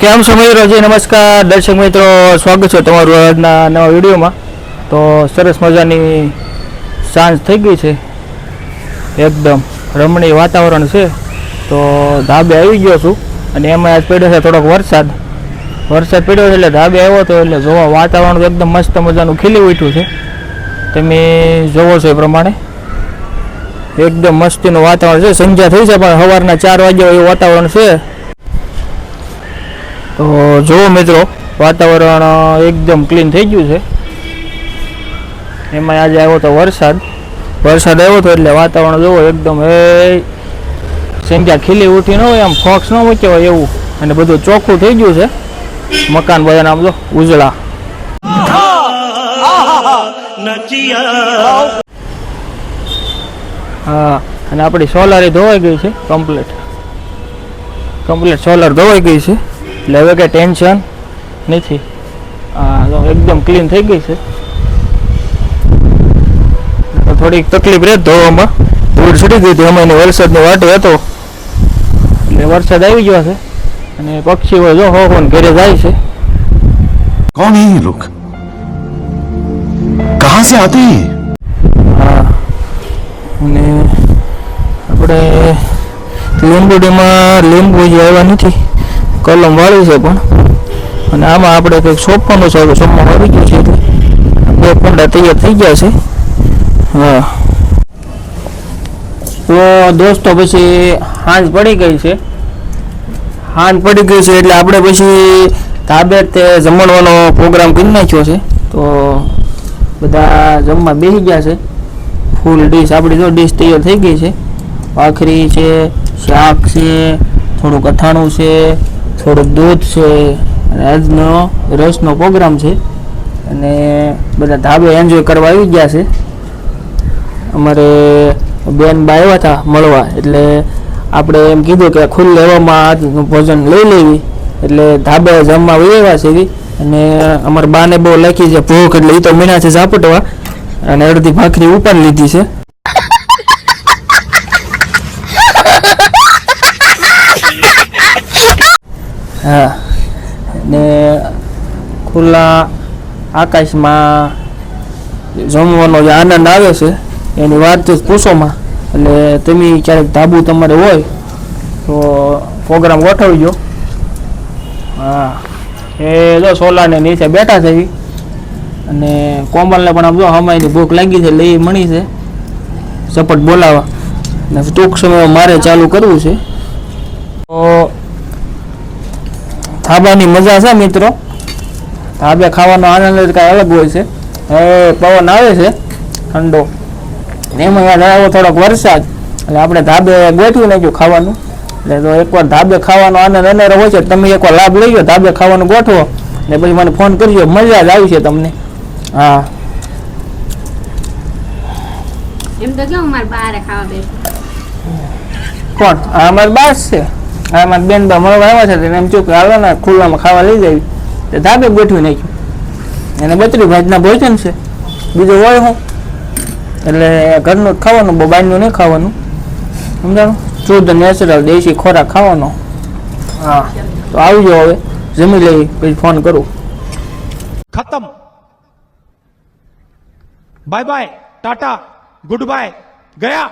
કેમ છો મિત્રો? જી નમસ્કાર. દર્શક મિત્રો, સ્વાગત છે તમારું આજના નવા વિડીયોમાં. તો સરસ મજાની સાંજ થઈ ગઈ છે. એકદમ રમણીય વાતાવરણ છે. તો ધાબે આવી ગયો છું. અને એમાં આજ પડ્યો છે થોડોક વરસાદ. વરસાદ પડ્યો છે એટલે ધાબે આવ્યો હતો એટલે જોવા વાતાવરણ એકદમ મસ્ત મજાનું ખીલી ઉઠ્યું છે. તમે જોવો છો એ પ્રમાણે. એકદમ મસ્તીનું વાતાવરણ છે. સંધ્યા થઈ છે પણ સવારના ચાર વાગ્યા એવું વાતાવરણ છે. તો જુઓ મિત્રો, વાતાવરણ એકદમ ક્લીન થઈ ગયું છે. એમાં આજે આવ્યો તો વરસાદ. વરસાદ આવ્યો તો એટલે વાતાવરણ જુઓ એકદમ એ સંખ્યા ખીલી ઉઠી ન હોય આમ ફોક્સ ન મૂક્યો હોય એવું. અને બધું ચોખ્ખું થઈ ગયું છે. મકાન બધા નામ જો, ઉજળા. હા, અને આપણી સોલારી ધોવાઈ ગઈ છે કમ્પ્લીટ કમ્પ્લીટ સોલર ધોવાઈ ગઈ છે. એટલે હવે કંઈ ટેન્શન નથી હા તો એકદમ ક્લીન થઈ ગઈ છે તો થોડીક તકલીફ રહે ધોવામાં ધૂળ ચડી ગઈ હતી અમે વરસાદની વાટે હતો એટલે વરસાદ આવી ગયો છે અને પક્ષીઓ જો હો હો ને ઘરે જાય છે कौन है ये लोग कहां से आते हैं ये? હા અને આપણે લીંબુડીમાં લીંબુ જે આવ્યા નથી કલમ વાળી છે પણ. અને આમાં આપણે કંઈક સોંપવાનું છે, હવે સોંપમાં આવી ગયું છે એટલે બે કુંડા તૈયાર થઈ ગયા છે. હા. તો દોસ્તો, પછી હાંજ પડી ગઈ છે. હાંજ પડી ગઈ છે એટલે આપણે પછી ધાબે તે જમણવાનો પ્રોગ્રામ કરી નાખ્યો છે. તો બધા જમવા બેસી ગયા છે. ફૂલ ડીશ, આપણી જો ડીશ તૈયાર થઈ ગઈ છે. ભાખરી છે, શાક છે, થોડુંક અથાણું છે થોડુંક દૂધ છે અને આજનો રસનો પ્રોગ્રામ છે. અને બધા ધાબે એન્જોય કરવા આવી ગયા છે. અમારે બેન બા આવ્યા હતા મળવા, એટલે આપણે એમ કીધું કે ખુલ્લે લેવામાં આજનું ભોજન લઈ લેવી. એટલે ધાબે જમવા આવ્યા છે. અને અમારા બાને બહુ લખી છે ભૂખ, એટલે એ તો મીના છે ઝાપટવા. અને અડધી ભાખરી ઉપર લીધી છે. હા. ને ખુલ્લા આકાશમાં જમવાનો જે આનંદ આવે છે, એની વાત જ પૂછોમાં. એટલે તમે ક્યારેક ધાબુ તમારે હોય, તો પ્રોગ્રામ ગોઠવજો. હા. એ જો સોલાને નીચે બેઠા છે અને કોમલને પણ આમ જો હમાયની ભૂખ લાગી છે, એટલે એ મણી છે. ઝપટ બોલાવા. ને ટૂંક સમયમાં મારે ચાલુ કરવું છે. તો ધાબાની મજા છે મિત્રો. ધાબે ખાવાનો આનંદ જ કાંઈ અલગ હોય છે. હવે પવન આવે છે ઠંડો. એમાં યાદ આવ્યો થોડોક વરસાદ. એટલે આપણે ધાબે ગોઠવી નાખ્યું ખાવાનું. એટલે તો એકવાર ધાબે ખાવાનો આનંદ અનેરો હોય છે. તમે એકવાર લાભ લઈ લો ધાબે ખાવાનું ગોઠવો. ને પછી મને ફોન કરજો મજા જ આવી છે તમને. હા. એમ તો કેવું મારે બહાર ખાવા બેઠું? કોણ? આ અમારી બાસ છે. આ મારા બેન મળવા આવ્યા છે તેને એમ ચૂક હાલવાના ખુલ્લામાં ખાવા લઈ જાય તો ધાબે ગોઠવી નાખ્યું એને બત્રી ભાજના ભોજન છે. બીજું હોય હું. એટલે ઘરનું ખાવાનું બહુ બહારનું નહીં ખાવાનું. સમજાણું? શુદ્ધ નેચરલ દેશી ખોરાક ખાવાનો. હા. તો આવજો હવે. જમી લઈ પછી ફોન કરું. ખતમ. Bye bye tata good bye ગયા.